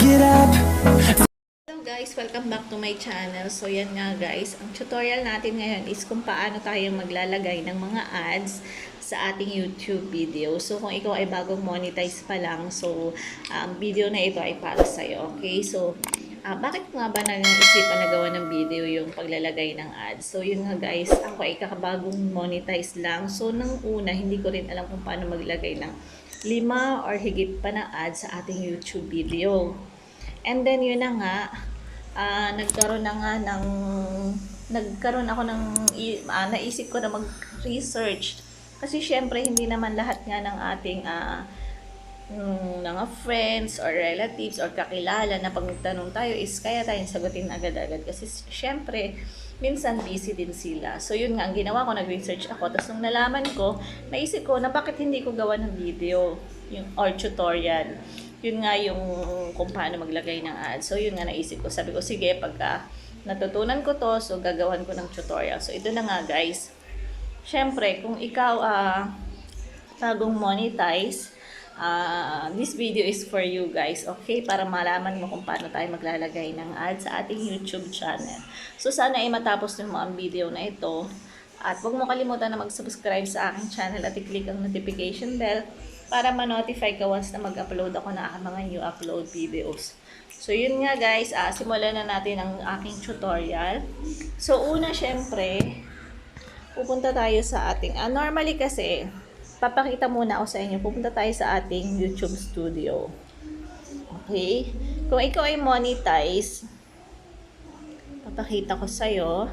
get up. Hello guys, welcome back to my channel. So yan nga guys, ang tutorial natin ngayon is kung paano tayo maglalagay ng mga ads sa ating YouTube video. So kung ikaw ay bagong monetize pa lang, so ang video na ito ay para sa'yo. Okay, so ah, bakit nga ba nang isipan na gawa ng video yung paglalagay ng ads? So yun nga guys, ako ay kakabagong monetize lang. So nang una, hindi ko rin alam kung paano maglagay ng lima or higit pa na ads sa ating YouTube video. And then yun na nga, ah, nagkaroon na nga ng nagkaroon ako ng ah, naisip ko na mag-research kasi syempre hindi naman lahat nga ng ating mm, mga friends or relatives or kakilala na pag nagtanong tayo is kaya tayong sagutin agad-agad kasi syempre minsan busy din sila. So yun nga, ang ginawa ko, nag-research ako. Tapos nung nalaman ko, naisip ko na bakit hindi ko gawa ng video yung, or tutorial. Yun nga yung kung paano maglagay ng ads. So yun nga naisip ko. Sabi ko, sige, pagka natutunan ko to, so gagawan ko ng tutorial. So ito na nga guys. Syempre, kung ikaw ah bagong monetize, ah this video is for you guys, okay? Para malaman mo kung paano tayo maglalagay ng ads sa ating YouTube channel. So, sana ay matapos mo ang video na ito. At huwag mo kalimutan na mag-subscribe sa aking channel at i-click ang notification bell para ma-notify ka once na mag-upload ako ng aking mga new upload videos. So, yun nga guys, ah simulan na natin ang aking tutorial. So, una syempre, pupunta tayo sa ating, ah, normally kasi, papakita muna ako sa inyo, pupunta tayo sa ating YouTube studio. Okay? Kung ikaw ay monetize, papakita ko sa'yo.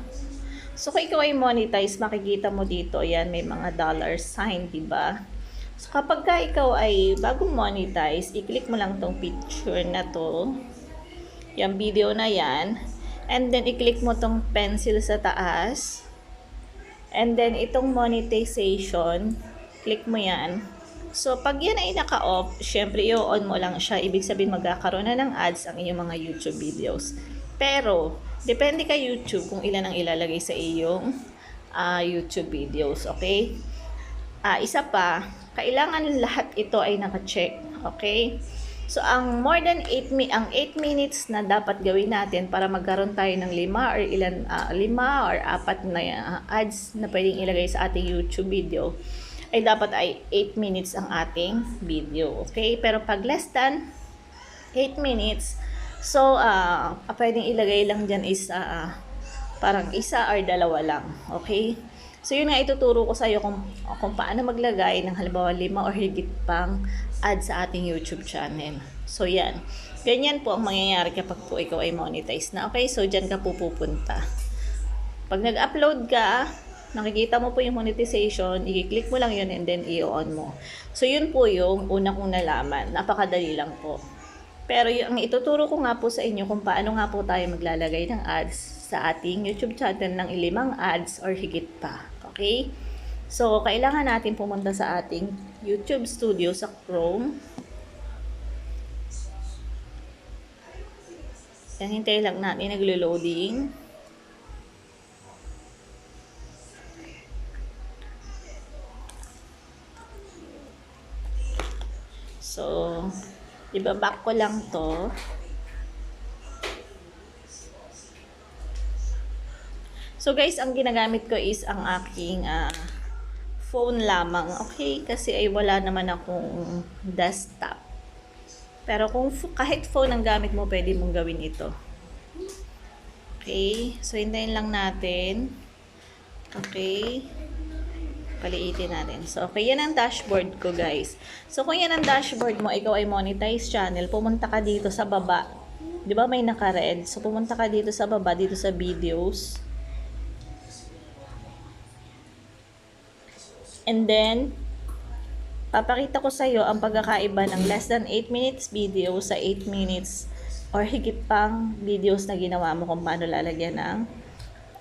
So, kung ikaw ay monetize, makikita mo dito, yan, may mga dollar sign, di ba? So, kapag ka ikaw ay bagong monetize, i-click mo lang tong picture na to. Yung video na yan. And then, i-click mo tong pencil sa taas. And then, itong monetization, click mo yan. So, pag yan ay naka-off, syempre, i-on mo lang siya. Ibig sabihin, magkakaroon na ng ads ang iyong mga YouTube videos. Pero, depende kay YouTube kung ilan ang ilalagay sa iyong ah, YouTube videos. Okay? Ah, isa pa, kailangan lahat ito ay naka-check. Okay? So, ang more than 8 mi ang 8 minutes na dapat gawin natin para magkaroon tayo ng lima or ilan ah, lima or apat na ah, ads na pwedeng ilagay sa ating YouTube video ay dapat ay 8 minutes ang ating video. Okay? Pero pag less than 8 minutes, so ah pwedeng ilagay lang dyan is ah, parang isa or dalawa lang. Okay? So, yun nga ituturo ko sa iyo kung, kung paano maglagay ng halimbawa lima or higit pang ad sa ating YouTube channel. So, yan. Ganyan po ang mangyayari kapag po ikaw ay monetize na. Okay? So, dyan ka pupunta. Pag nag-upload ka, nakikita mo po yung monetization, i-click mo lang yun and then i-on mo. So, yun po yung una kong nalaman. Napakadali lang po. Pero yung ang ituturo ko nga po sa inyo kung paano nga po tayo maglalagay ng ads sa ating YouTube channel ng ilimang ads or higit pa. Okay? So, kailangan natin pumunta sa ating YouTube studio sa Chrome. Yan, hintay lang natin naglo-loading. So, ibaback ko lang to. So guys, ang ginagamit ko is ang aking ah, phone lamang. Okay? Kasi ay wala naman akong desktop. Pero kung kahit phone ang gamit mo, pwede mong gawin ito. Okay? So, hintayin lang natin. Okay? Paliitin natin. So, okay, yan ang dashboard ko, guys. So, kung yan ang dashboard mo, ikaw ay monetize channel, pumunta ka dito sa baba. Di ba may naka-red? So, pumunta ka dito sa baba, dito sa videos. And then, papakita ko sa iyo ang pagkakaiba ng less than 8 minutes video sa 8 minutes or higit pang videos na ginawa mo kung paano lalagyan ng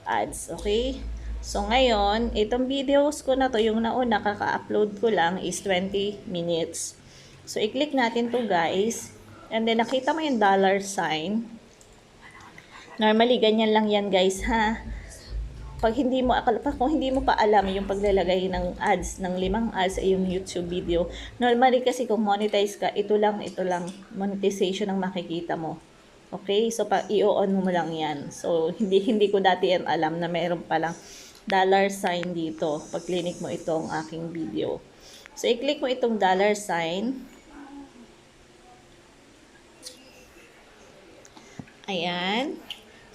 ads. Okay? So, ngayon, itong videos ko na to, yung nauna, kaka-upload ko lang is 20 minutes. So, i-click natin to guys. And then, nakita mo yung dollar sign. Normally, ganyan lang yan guys, ha? pag hindi mo kung hindi mo pa alam yung paglalagay ng ads ng limang ads sa iyong YouTube video normally kasi kung monetize ka ito lang ito lang monetization ang makikita mo okay so pa i-on mo lang yan so hindi hindi ko dati yan alam na meron palang dollar sign dito pag clinic mo itong aking video so i-click mo itong dollar sign ayan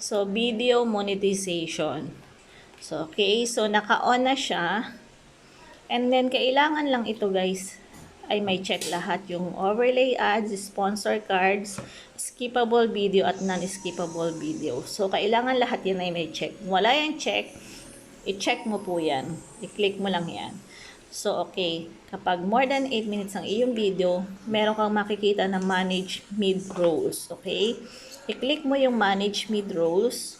so video monetization So, okay. So, naka-on na siya. And then, kailangan lang ito, guys, ay may check lahat yung overlay ads, sponsor cards, skippable video, at non-skippable video. So, kailangan lahat yan ay may check. Wala yung check, i-check mo po yan. I-click mo lang yan. So, okay. Kapag more than 8 minutes ang iyong video, meron kang makikita na manage mid-rolls. Okay? I-click mo yung manage mid-rolls.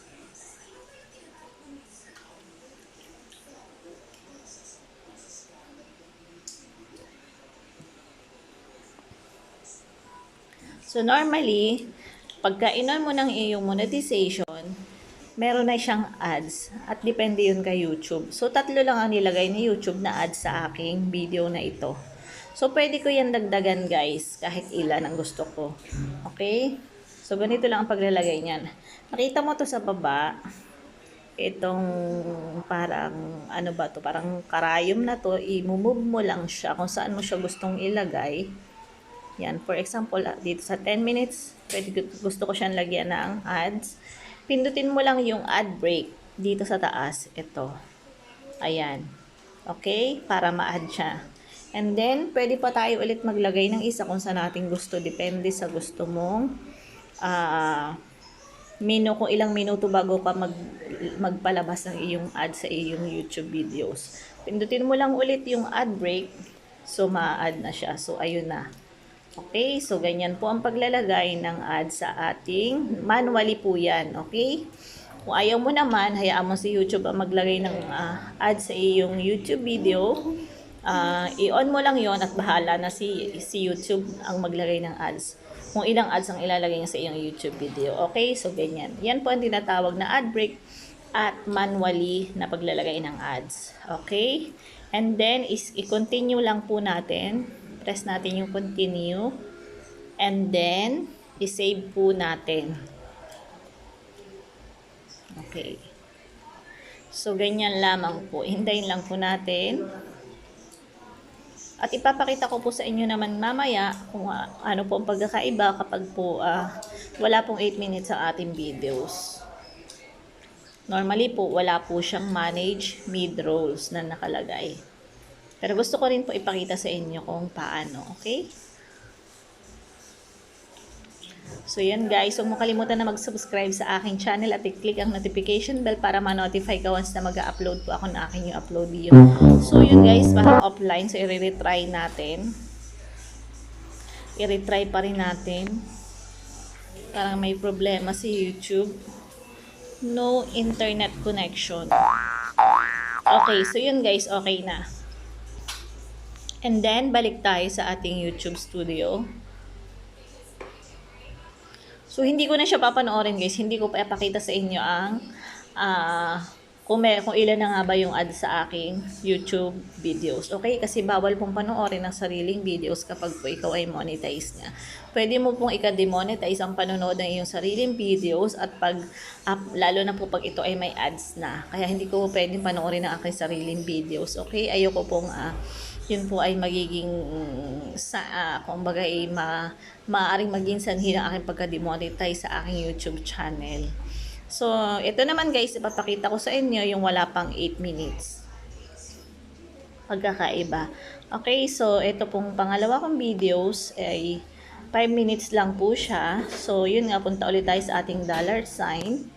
So, normally, pagka inon mo ng iyong monetization, meron na siyang ads. At depende yun kay YouTube. So, tatlo lang ang nilagay ni YouTube na ads sa aking video na ito. So, pwede ko yan dagdagan guys, kahit ilan ang gusto ko. Okay? So, ganito lang ang paglalagay niyan. Nakita mo to sa baba. Itong parang, ano ba to, parang karayom na to, i-move mo lang siya kung saan mo siya gustong ilagay. Yan, for example, ah, dito sa 10 minutes, pwede, gu- gusto ko siyang lagyan ng ads. Pindutin mo lang yung ad break dito sa taas. Ito. Ayan. Okay? Para ma-add siya. And then, pwede pa tayo ulit maglagay ng isa kung saan natin gusto. Depende sa gusto mong ah minu kung ilang minuto bago ka mag, magpalabas ng iyong ad sa iyong YouTube videos. Pindutin mo lang ulit yung ad break. So, ma-add na siya. So, ayun na. Okay, so ganyan po ang paglalagay ng ad sa ating manually po yan, okay? Kung ayaw mo naman, hayaan mo si YouTube ang maglagay ng ah, ad sa iyong YouTube video. Ah, i-on mo lang yon at bahala na si, si YouTube ang maglagay ng ads. Kung ilang ads ang ilalagay sa iyong YouTube video. Okay, so ganyan. Yan po ang tinatawag na ad break at manually na paglalagay ng ads. Okay? And then, is, i-continue lang po natin press natin yung continue. And then i-save po natin. Okay. So ganyan lamang po. Hintayin lang po natin. At ipapakita ko po sa inyo naman mamaya kung ah, ano po ang pagkakaiba kapag po ah, wala pong 8 minutes ang ating videos. Normally po wala po siyang manage mid rolls na nakalagay pero gusto ko rin po ipakita sa inyo kung paano, okay? So yan guys, huwag mo kalimutan na mag-subscribe sa aking channel at i-click ang notification bell para ma-notify ka once na mag-upload po ako ng aking yung upload video. So yun guys, parang offline, so i-retry natin. I-retry pa rin natin. Parang may problema si YouTube. No internet connection. Okay, so yun guys, okay na. And then, balik tayo sa ating YouTube studio. So, hindi ko na siya papanoorin guys. Hindi ko pa ipakita sa inyo ang ah kung, may, kung ilan na nga ba yung ads sa aking YouTube videos. Okay? Kasi bawal pong panoorin ang sariling videos kapag po ikaw ay monetize niya. Pwede mo pong ika-demonetize ang panonood ng iyong sariling videos at pag, up, lalo na po pag ito ay may ads na. Kaya hindi ko pwedeng panoorin ang aking sariling videos. Okay? Ayoko pong ah, yun po ay magiging sa uh, kumbaga ay ma, maaaring maging sanhi ng aking pagka-demonetize sa aking YouTube channel. So, ito naman guys, ipapakita ko sa inyo yung wala pang 8 minutes. Pagkakaiba. Okay, so ito pong pangalawa kong videos ay 5 minutes lang po siya. So, yun nga, punta ulit tayo sa ating dollar sign.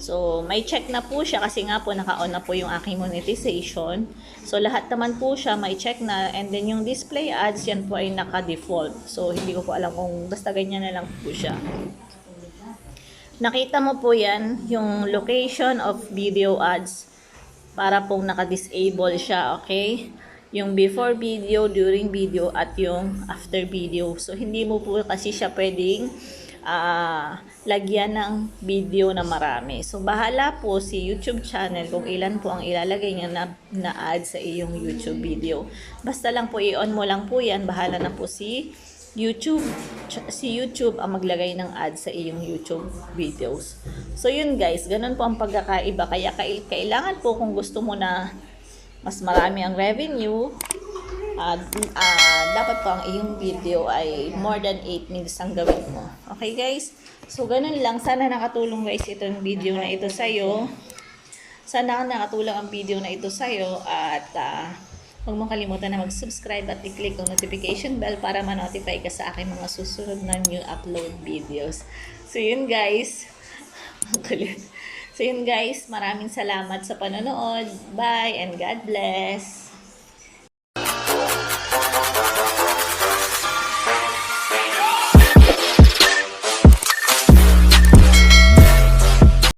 So, may check na po siya kasi nga po naka-on na po yung aking monetization. So, lahat naman po siya may check na and then yung display ads yan po ay naka-default. So, hindi ko po alam kung basta ganyan na lang po siya. Nakita mo po yan, yung location of video ads para pong naka-disable siya, okay? Yung before video, during video, at yung after video. So, hindi mo po kasi siya pwedeng ah, lagyan ng video na marami. So, bahala po si YouTube channel kung ilan po ang ilalagay niya na, na ad sa iyong YouTube video. Basta lang po, i-on mo lang po yan. Bahala na po si YouTube. Si YouTube ang maglagay ng ad sa iyong YouTube videos. So, yun guys. Ganun po ang pagkakaiba. Kaya kail- kailangan po kung gusto mo na mas marami ang revenue, ah ah, dapat po ang iyong video ay more than 8 minutes ang gawin mo. Okay guys? So, ganun lang. Sana nakatulong guys itong video na ito sa'yo. Sana nakatulong ang video na ito sa'yo at ah, huwag mong kalimutan na mag-subscribe at i-click ang notification bell para ma-notify ka sa aking mga susunod na new upload videos. So, yun guys. So, yun guys. Maraming salamat sa panonood. Bye and God bless.